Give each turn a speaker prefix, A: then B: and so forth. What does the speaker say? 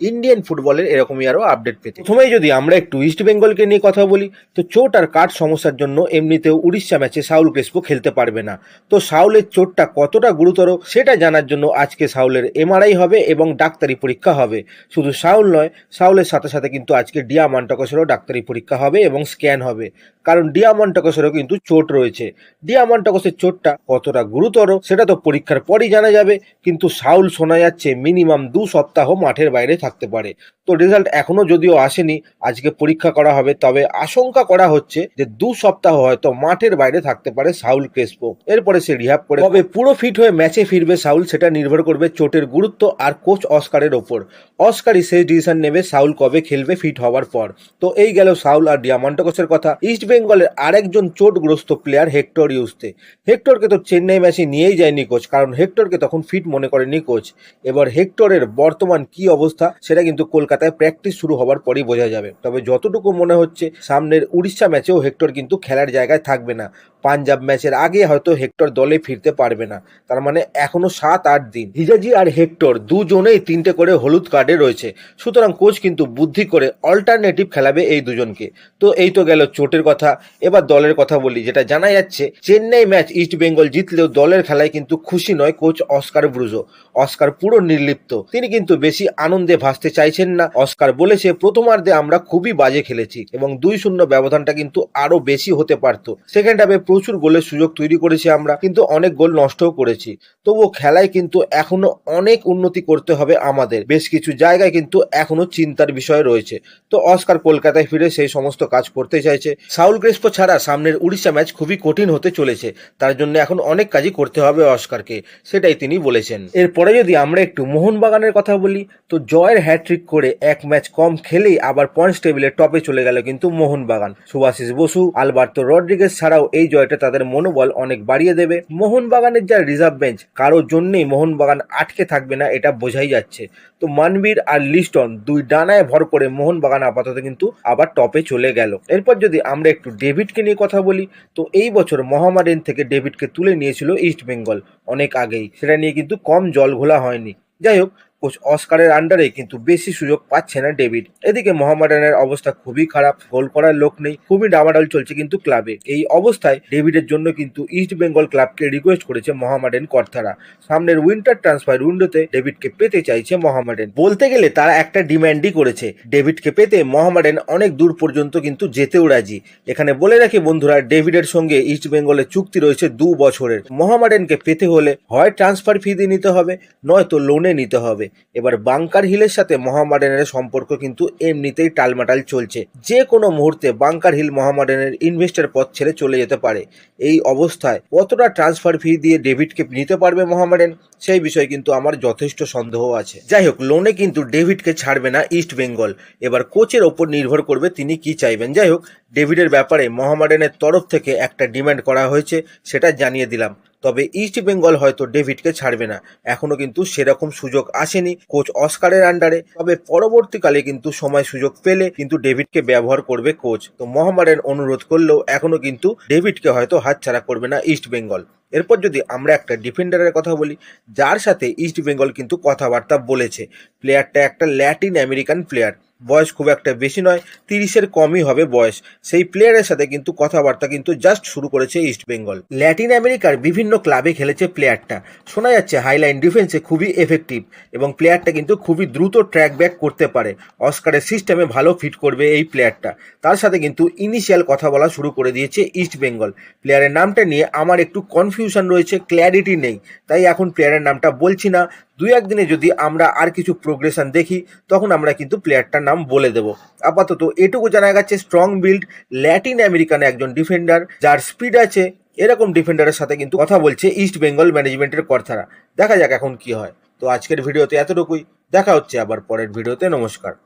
A: Indian ফুটবলের এরকমই আরও আপডেট পেতে। প্রথমেই যদি আমরা একটু ইস্ট বেঙ্গলকে নিয়ে কথা বলি, তো চোট আর কাঠ সমস্যার জন্য এমনিতেও উড়িষ্যা ম্যাচে সাউল ক্রেসপো খেলতে পারবে না। তো সাউলের চোটটা কতটা গুরুতর, সেটা জানার জন্য আজকে সাউলের এমআরআই হবে এবং ডাক্তারি পরীক্ষা হবে। শুধু সাউল নয়, সাউলের সাথে সাথে কিন্তু আজকে ডিয়া মন্টাকসেরও ডাক্তারি পরীক্ষা হবে এবং স্ক্যান হবে। কারণ ডিয়া মন্টাকসেরও কিন্তু চোট রয়েছে। ডিয়া মন্টাকসের চোটটা কতটা গুরুতর, সেটা তো পরীক্ষার পরই জানা যাবে। কিন্তু সাউল শোনা যাচ্ছে মিনিমাম দু সপ্তাহ মাঠের বাইরে থাকতে পারে। তো রেজাল্ট এখনও যদিও আসেনি, আজকে পরীক্ষা করা হবে, তবে আশঙ্কা করা হচ্ছে যে দু সপ্তাহ হয়তো মাঠের বাইরে থাকতে পারে সাউল ক্রেসপো। এরপরে সে রিহাব করে তবে পুরো ফিট হয়ে ম্যাচে ফিরবে সাউল, সেটা নির্ভর করবে চোটের গুরুত্ব আর কোচ অস্কারের ওপর। অস্কারই শেষ ডিসিশন নেবে সাউল কবে খেলবে ফিট হওয়ার পর। তো এই গেল সাউল আর ডিয়ামন্টকসের কথা। ইস্ট বেঙ্গলের আরেকজন চোটগ্রস্ত প্লেয়ার হেক্টর ইউসতে হেক্টরকে তো চেন্নাই ম্যাচে নিয়েই যায়নি কোচ কারণ হেক্টরকে তখন ফিট মনে করেনি কোচ এবার হেক্টরের বর্তমান কি অবস্থা সেটা কিন্তু কলকাতায় প্র্যাকটিস শুরু হওয়ার পরই বোঝা যাবে। তবে যতটুকু মনে হচ্ছে, সামনের উড়িষ্যা ম্যাচেও হেক্টর কিন্তু খেলার জায়গায় থাকবে না। পাঞ্জাব ম্যাচের আগে হয়তো হেক্টর দলে ফিরতে পারবে না। তার মানে এখনও সাত, আট দিন। হিজাজি আর হেক্টর দুজনেই তিনটে করে হলুদ কার্ডে রয়েছে। সুতরাং কোচ কিন্তু বুদ্ধি করে অল্টারনেটিভ খেলাবে এই দুজনকে। তো এই তো গেল চোটের কথা। এবার দলের কথা বলি, যেটা জানা যাচ্ছে, চেন্নাই ম্যাচ ইস্ট বেঙ্গল জিতলেও দলের খেলায় কিন্তু খুশি নয় কোচ অস্কার ব্রুজো। অস্কার পুরো নির্লিপ্ত। তিনি কিন্তু বেশি আনন্দে ভাসতে চাইছেন না। অস্কার বলেছে, প্রথমার্ধে আমরা খুবই বাজে খেলেছি এবং দুই শূন্য ব্যবধানটা কিন্তু আরও বেশি হতে পারতো। সেকেন্ড হাফে প্রচুর গোলের সুযোগ তৈরি করেছি আমরা, কিন্তু অনেক গোল নষ্টও করেছি। তবুও খেলায় কিন্তু এখনও অনেক উন্নতি করতে হবে আমাদের। বেশ কিছু জায়গায় কিন্তু এখনও চিন্তার বিষয় রয়েছে। তো অস্কার কলকাতায় ফিরে সেই সমস্ত কাজ করতে চাইছে। সাউল ক্রেসপো ছাড়া সামনের উড়িষ্যা ম্যাচ খুবই কঠিন হতে চলেছে। তার জন্য এখন অনেক কাজই করতে হবে অস্কারকে, সেটাই তিনি বলেছেন। এরপরে যদি আমরা একটু মোহনবাগানের কথা বলি, তো জয়ের হ্যাট্রিক করে এক ম্যাচ কম খেলেই আবার পয়েন্টস টেবিলের টপে চলে গেল কিন্তু মোহনবাগান। সুভাশিস বসু, আলবার্তো রড্রিগেজ ছাড়াও এই জয়টা তাদের মনোবল অনেক বাড়িয়ে দেবে। মোহনবাগানের যা রিজার্ভ বেঞ্চ কারোর জন্যই মোহনবাগান আটকে থাকবে না, এটা বোঝাই যাচ্ছে। তো মানবীর আর লিস্টন দুই ডানায় ভর করে মোহনবাগান আপাতত কিন্তু আবার টপে চলে গেল। এরপর যদি আমরা একটু ডেভিডকে নিয়ে কথা বলি, তো এই বছর মহামারিন থেকে ডেভিডকে তুলে নিয়েছিল ইস্ট বেঙ্গল অনেক আগেই। সেটা নিয়ে কিন্তু কম জল ঘোলা হয়নি। যাই হোক কোচ অস্কারের আন্ডারে কিন্তু বেশি সুযোগ পাচ্ছে না ডেভিড। এদিকে মোহামেডানের অবস্থা খুবই খারাপ, গোল করার লোক নেই, খুবই ডামাডাল চলছে কিন্তু ক্লাবে। এই অবস্থায় ডেভিডের জন্য কিন্তু ইস্ট বেঙ্গল ক্লাবকে রিকোয়েস্ট করেছে মোহামেডান কর্তারা। সামনের উইন্টার ট্রান্সফার উইন্ডোতে ডেভিডকে পেতে চাইছে মোহামেডান। বলতে গেলে তারা একটা ডিম্যান্ডই করেছে। ডেভিডকে পেতে মোহামেডান অনেক দূর পর্যন্ত কিন্তু যেতেও রাজি। এখানে বলে রাখি বন্ধুরা, ডেভিডের সঙ্গে ইস্ট বেঙ্গলের চুক্তি রয়েছে দু বছরের। মোহামেডানকে পেতে হলে হয় ট্রান্সফার ফি দিয়ে নিতে হবে, নয়তো লোনে নিতে হবে। এবার বাংকার হিলের সাথে মহামাডানের সম্পর্ক কিন্তু এমনিতেই টালমাটাল চলছে। যে কোনো মুহূর্তে বাংকার হিল মহামাডানের ইনভেস্টার পথ ছেড়ে চলে যেতে পারে। এই অবস্থায় কতটা ট্রান্সফার ফি দিয়ে ডেভিডকে নিতে পারবে মহামাডান সেই বিষয়ে কিন্তু আমার যথেষ্ট সন্দেহ আছে। যাই হোক, লোনে কিন্তু ডেভিডকে ছাড়বে না ইস্ট বেঙ্গল। এবার কোচের ওপর নির্ভর করবে তিনি কি চাইবেন। যাই হোক, ডেভিডের ব্যাপারে মহামাডানের তরফ থেকে একটা ডিমান্ড করা হয়েছে, সেটা জানিয়ে দিলাম। তবে ইস্ট বেঙ্গল হয়তো ডেভিডকে ছাড়বে না। এখনও কিন্তু সেরকম সুযোগ আসেনি কোচ অস্কারের আন্ডারে তবে পরবর্তীকালে কিন্তু সময় সুযোগ পেলে কিন্তু ডেভিডকে ব্যবহার করবে কোচ তো মোহাম্মদান অনুরোধ করলেও এখনও কিন্তু ডেভিডকে হয়তো হাতছাড়া করবে না ইস্ট বেঙ্গল এরপর যদি আমরা একটা ডিফেন্ডারের কথা বলি, যার সাথে ইস্ট বেঙ্গল কিন্তু কথাবার্তা বলেছে। প্লেয়ারটা একটা ল্যাটিন আমেরিকান প্লেয়ার বয়স খুব একটা বেশি নয়, তিরিশের কমই হবে বয়স। সেই প্লেয়ারের সাথে কিন্তু কথাবার্তা কিন্তু জাস্ট শুরু করেছে ইস্ট বেঙ্গল ল্যাটিন আমেরিকার বিভিন্ন ক্লাবে খেলেছে প্লেয়ারটা শোনা যাচ্ছে হাইলাইন ডিফেন্সে খুবই এফেক্টিভ এবং প্লেয়ারটা কিন্তু খুবই দ্রুত ট্র্যাক ব্যাক করতে পারে। অস্কারের সিস্টেমে ভালো ফিট করবে এই প্লেয়ারটা তার সাথে কিন্তু ইনিশিয়াল কথা বলা শুরু করে দিয়েছে ইস্ট বেঙ্গল প্লেয়ারের নামটা নিয়ে আমার একটু কনফিউশন রয়েছে ক্ল্যারিটি নেই। তাই এখন প্লেয়ারের নামটা বলছি না। দুই একদিনে যদি আমরা আর কিছু প্রোগ্রেশন দেখি, তখন আমরা কিন্তু প্লেয়ারটার নাম বলে দেব। আপাতত এটুকু জানা গেছে স্ট্রং বিল্ড ল্যাটিন আমেরিকান একজন ডিফেন্ডার যার স্পিড আছে, এরকম ডিফেন্ডারের সাথে কিন্তু কথা বলছে ইস্ট বেঙ্গল ম্যানেজমেন্টের কর্তারা। দেখা যাক এখন কি হয়। তো আজকের ভিডিওতে এতটুকুই। দেখা হচ্ছে আবার পরের ভিডিওতে। নমস্কার।